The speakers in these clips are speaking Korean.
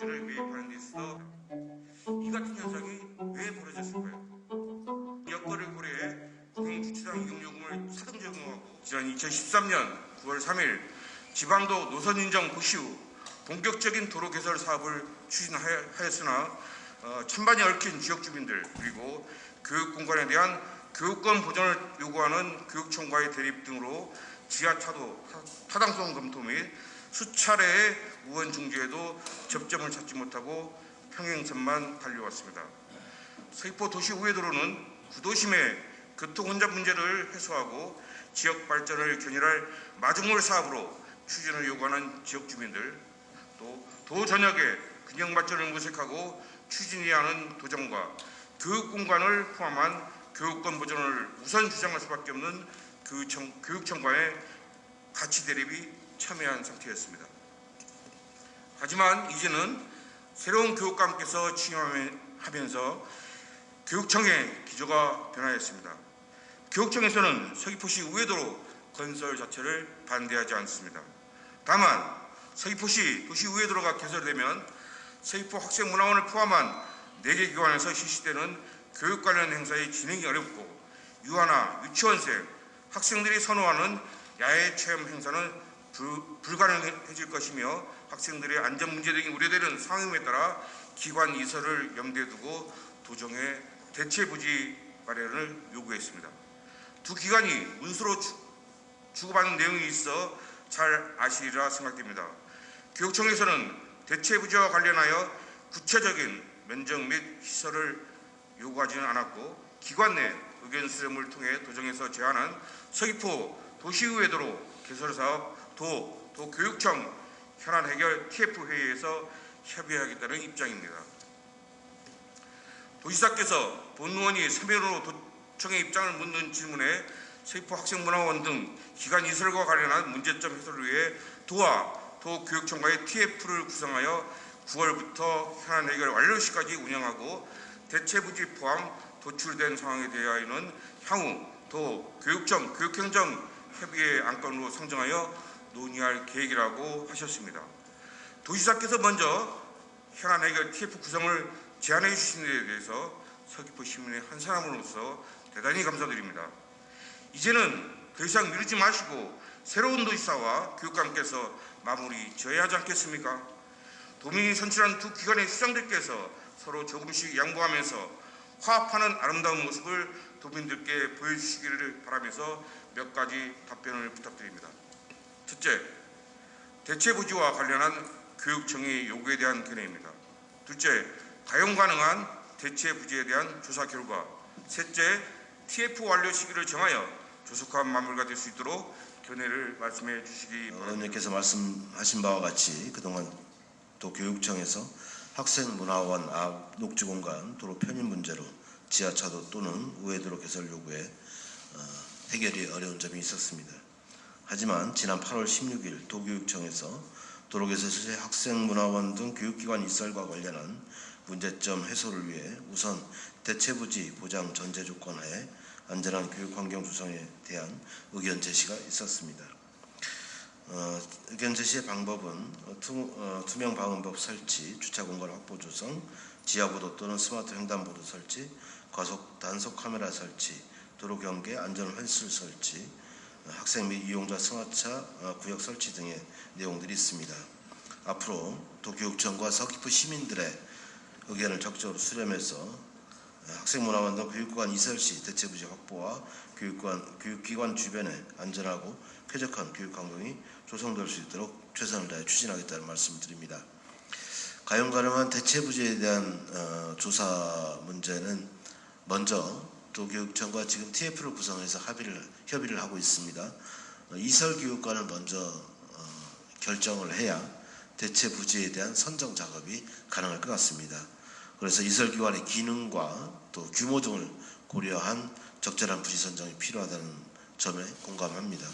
구조를 매입하는 데 있어서 이 같은 현상이 왜 벌어졌을까요? 여건을 고려해 금융주차장 이용요금을 차등 적용하고 지난 2013년 9월 3일 지방도 노선 인정 부시 후 본격적인 도로 개설 사업을 추진하였으나 어, 찬반이 얽힌 지역 주민들 그리고 교육 공간에 대한 교육권 보전을 요구하는 교육청과의 대립 등으로 지하차도 타당성 검토 및 수차례의 우원 중지에도 접점을 찾지 못하고 평행선만 달려왔습니다. 서귀포 도시 우회도로는 구도심의 교통 혼잡 문제를 해소하고 지역 발전을 견인할 마중물 사업으로 추진을 요구하는 지역 주민들 또 도 전역의 균형 발전을 모색하고 추진해야 하는 도정과 교육 공간을 포함한 교육권 보존을 우선 주장할 수밖에 없는 교육청, 교육청과의 가치 대립이 첨예한 상태였습니다. 하지만 이제는 새로운 교육감께서 취임하면서 교육청의 기조가 변화했습니다. 교육청에서는 서귀포시 우회도로 건설 자체를 반대하지 않습니다. 다만 서귀포시 도시 우회도로가 개설되면 서귀포 학생문화원을 포함한 4개 기관에서 실시되는 교육 관련 행사의 진행이 어렵고 유아나 유치원생, 학생들이 선호하는 야외 체험 행사는 불, 불가능해질 것이며 학생들의 안전 문제 등이 우려되는 상황에 따라 기관 이설을 염두에 두고 도정의 대체 부지 마련을 요구했습니다. 두 기관이 문서로 주, 주고받는 내용이 있어 잘 아시리라 생각됩니다. 교육청에서는 대체 부지와 관련하여 구체적인 면적 및 시설을 요구하지는 않았고 기관 내 의견 수렴을 통해 도정에서 제안한 서귀포 도시의회도로 개설 사업 도, 도 교육청 현안 해결 TF 회의에서 협의하겠다는 입장입니다. 도지사께서 본의원이 서면으로 도청의 입장을 묻는 질문에 서귀포 학생문화원 등 기관 이설과 관련한 문제점 해소를 위해 도와 도 교육청과의 TF를 구성하여 9월부터 현안 해결 완료 시까지 운영하고 대체 부지 포함 도출된 상황에 대하여는 향후 도 교육청 교육행정 협의회 안건으로 상정하여 논의할 계획이라고 하셨습니다. 도지사께서 먼저 현안 해결 TF 구성을 제안해 주신 데 대해서 서귀포 시민의 한 사람으로서 대단히 감사드립니다. 이제는 더 이상 미루지 마시고 새로운 도지사와 교육감께서 마무리 지어야 하지 않겠습니까? 도민이 선출한 두 기관의 수장들께서 서로 조금씩 양보하면서 화합하는 아름다운 모습을 도민들께 보여주시기를 바라면서 몇 가지 답변을 부탁드립니다. 첫째, 대체 부지와 관련한 교육청의 요구에 대한 견해입니다. 둘째, 가용 가능한 대체 부지에 대한 조사 결과. 셋째, TF 완료 시기를 정하여 조속한 마무리가 될 수 있도록 견해를 말씀해 주시기 바랍니다. 의원님께서 말씀하신 바와 같이 그동안 또 교육청에서 학생문화원 앞 녹지공간 도로 편입 문제로 지하차도 또는 우회도로 개설 요구에 어, 해결이 어려운 점이 있었습니다. 하지만 지난 8월 16일 도교육청에서 도로 개설 시 학생문화원 등 교육기관 이설과 관련한 문제점 해소를 위해 우선 대체부지 보장 전제 조건 하에 안전한 교육 환경 조성에 대한 의견 제시가 있었습니다. 어, 의견 제시의 방법은 어, 투, 어, 투명 방음법 설치, 주차 공간 확보 조성, 지하보도 또는 스마트 횡단보도 설치, 과속 단속 카메라 설치, 도로 경계 안전 펜스 설치, 어, 학생 및 이용자 승하차 어, 구역 설치 등의 내용들이 있습니다. 앞으로 도교육청과 서귀포 시민들의 의견을 적극적으로 수렴해서 어, 학생문화원 등 교육관 이설 시 대체 부지 확보와 교육관, 교육기관 주변에 안전하고 쾌적한 교육 환경이 조성될 수 있도록 최선을 다해 추진하겠다는 말씀을 드립니다. 가용 가능한 대체 부지에 대한 어, 조사 문제는 먼저 도교육청과 지금 TF를 구성해서 합의를 협의를 하고 있습니다. 어, 이설 교육관을 먼저 어, 결정을 해야 대체 부지에 대한 선정 작업이 가능할 것 같습니다. 그래서 이설 기관의 기능과 또 규모 등을 고려한 적절한 부지 선정이 필요하다는 점에 공감합니다.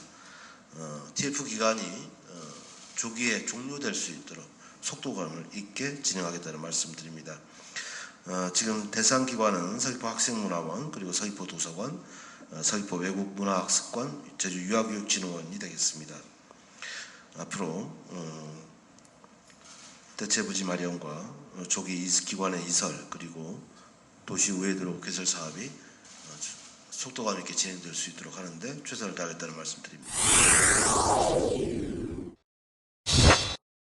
어, TF 기간이 어, 조기에 종료될 수 있도록 속도감을 있게 진행하겠다는 말씀드립니다. 어, 지금 대상 기관은 서귀포 학생문화원 그리고 서귀포 도서관, 어, 서귀포 외국문화학습관, 제주 유아교육진흥원이 되겠습니다. 앞으로 어, 대체부지 마련과 어, 조기 이- 기관의 이설 그리고 도시 우회도로 개설 사업이 어, 속도감 있게 진행될 수 있도록 하는데 최선을 다하겠다는 말씀드립니다.